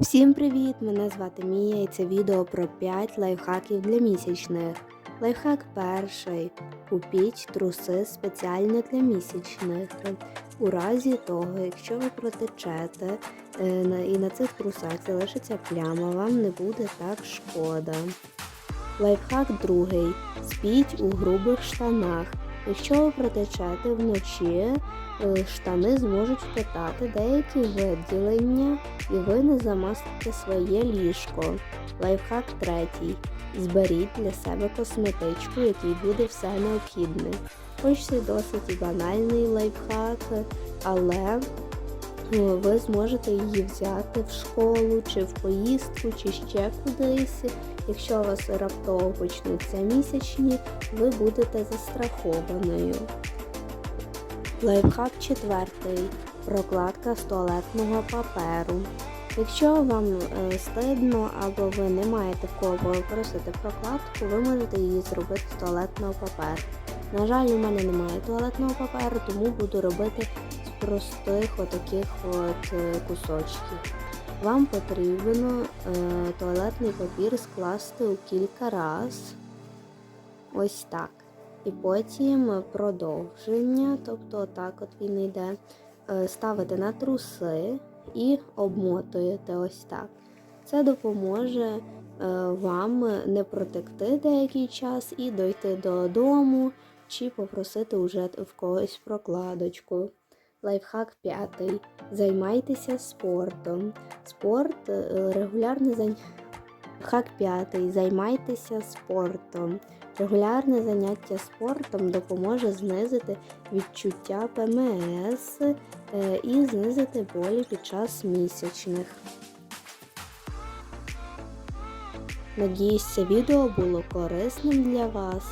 Всім привіт! Мене звати Мія і це відео про 5 лайфхаків для місячних. Лайфхак перший. Купіть труси спеціально для місячних. У разі того, якщо ви протечете е, і на цих трусах залишиться пляма, вам не буде так шкода. Лайфхак другий. Спіть у грубих штанах. Якщо ви протечете вночі, е, штани зможуть впитати деякі виділення і ви не замастите своє ліжко. Лайфхак третій. Зберіть для себе косметичку, який буде все необхідне. Хоч це досить банальний лайфхак, але ви зможете її взяти в школу, чи в поїздку, чи ще кудись. Якщо у вас раптово почнуться місячні, ви будете застрахованою. Лайфхак четвертий. Прокладка з туалетного паперу. Якщо вам е, стидно або ви не маєте в кого просити прокладку, ви можете її зробити з туалетного паперу. На жаль, у мене немає туалетного паперу, тому буду робити з простих отаких от е, кусочків. Вам потрібно е, туалетний папір скласти у кілька раз. Ось так. І потім продовження, тобто так от він йде, е, ставите на труси і обмотуєте ось так. Це допоможе е, вам не протекти деякий час і дойти додому, чи попросити уже в когось прокладочку. Лайфхак п'ятий. Займайтеся спортом. Спорт е, регулярне заняття. Хак п'ятий. Займайтеся спортом. Регулярне заняття спортом допоможе знизити відчуття ПМС е, і знизити болі під час місячних. Надіюсь, це відео було корисним для вас.